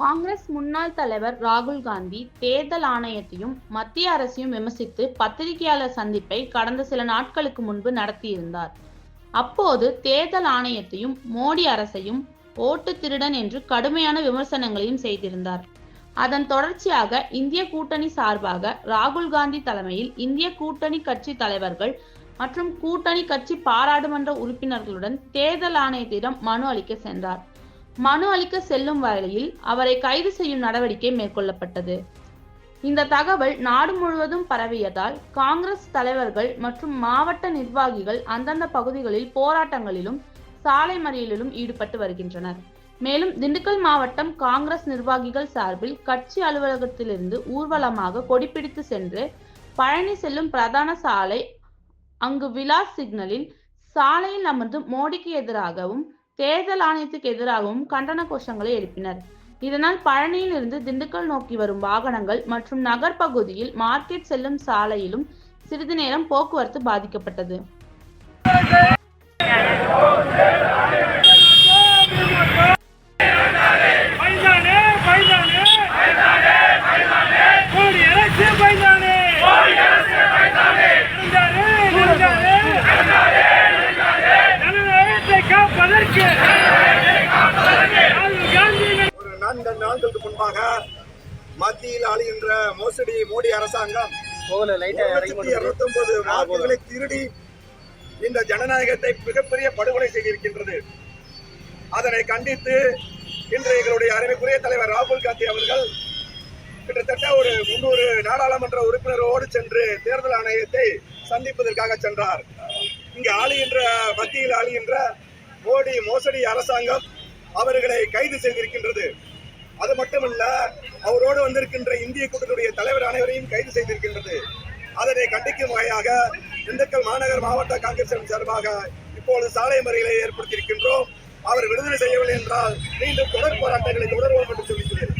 காங்கிரஸ் முன்னாள் தலைவர் ராகுல் காந்தி தேர்தல் ஆணையத்தையும் மத்திய அரசையும் விமர்சித்து பத்திரிகையாளர் சந்திப்பை கடந்த சில நாட்களுக்கு முன்பு நடத்தியிருந்தார். அப்போது தேர்தல் ஆணையத்தையும் மோடி அரசையும் ஓட்டு திருடன் என்று கடுமையான விமர்சனங்களையும் செய்திருந்தார். அதன் தொடர்ச்சியாக இந்திய கூட்டணி சார்பாக ராகுல் காந்தி தலைமையில் இந்திய கூட்டணி கட்சி தலைவர்கள் மற்றும் கூட்டணி கட்சி பாராளுமன்ற உறுப்பினர்களுடன் தேர்தல் ஆணையத்திடம் மனு அளிக்க சென்றார். மனு அளிக்க செல்லும் வகையில் அவரை கைது செய்யும் நடவடிக்கை மேற்கொள்ளப்பட்டது. இந்த தகவல் நாடு முழுவதும் பரவியதால் காங்கிரஸ் தலைவர்கள் மற்றும் மாவட்ட நிர்வாகிகள் அந்தந்த பகுதிகளில் போராட்டங்களிலும் சாலை மறியலிலும் ஈடுபட்டு வருகின்றனர். மேலும் திண்டுக்கல் மாவட்டம் காங்கிரஸ் நிர்வாகிகள் சார்பில் கட்சி அலுவலகத்திலிருந்து ஊர்வலமாக கொடிபிடித்து சென்று பழனி செல்லும் பிரதான சாலை அங்கு விலாஸ் சிக்னலில் சாலையில் அமர்ந்து மோடிக்கு எதிராகவும் தேர்தல் ஆணையத்துக்கு எதிராகவும் கண்டன கோஷங்களை எழுப்பினர். இதனால் பழனியில் இருந்து திண்டுக்கல் நோக்கி வரும் வாகனங்கள் மற்றும் நகர்ப்பகுதியில் மார்க்கெட் செல்லும் சாலையிலும் சிறிது நேரம் போக்குவரத்து பாதிக்கப்பட்டது. ஒரு நான்கு நாட்களுக்கு முன்பாக மத்தியில் ஆளுகின்ற மோசடி மோடி அரசாங்கம் ஒன்பது வாக்குகளை திருடி இந்த ஜனநாயகத்தை மிகப்பெரிய படுகொலை செய்திருக்கின்றது. அதனை கண்டித்து இன்று எங்களுடைய அறிவுக்குரிய தலைவர் ராகுல் காந்தி அவர்கள் கிட்டத்தட்ட ஒரு முன்னூறு நாடாளுமன்ற உறுப்பினரோடு சென்று தேர்தல் ஆணையத்தை சந்திப்பதற்காக சென்றார். இங்கு ஆளுகின்ற மத்தியில் ஆளுகின்ற மோடி மோசடி அரசாங்கம் அவர்களை கைது செய்திருக்கின்றது. அது மட்டுமல்ல அவரோடு வந்திருக்கின்ற இந்திய கூட்டத்துடைய தலைவர் அனைவரையும் கைது செய்திருக்கின்றது. அதனை கண்டிக்கும் வகையாக திண்டுக்கல் மாநகர் மாவட்ட காங்கிரஸ் சார்பாக இப்பொழுது சாலை மறியலை ஏற்படுத்தியிருக்கின்றோம். அவர் விடுதலை செய்யவில்லை என்றால் மீண்டும் தொடர் போராட்டங்களை தொடர்வோம் என்று சொல்லிக்கிறேன்.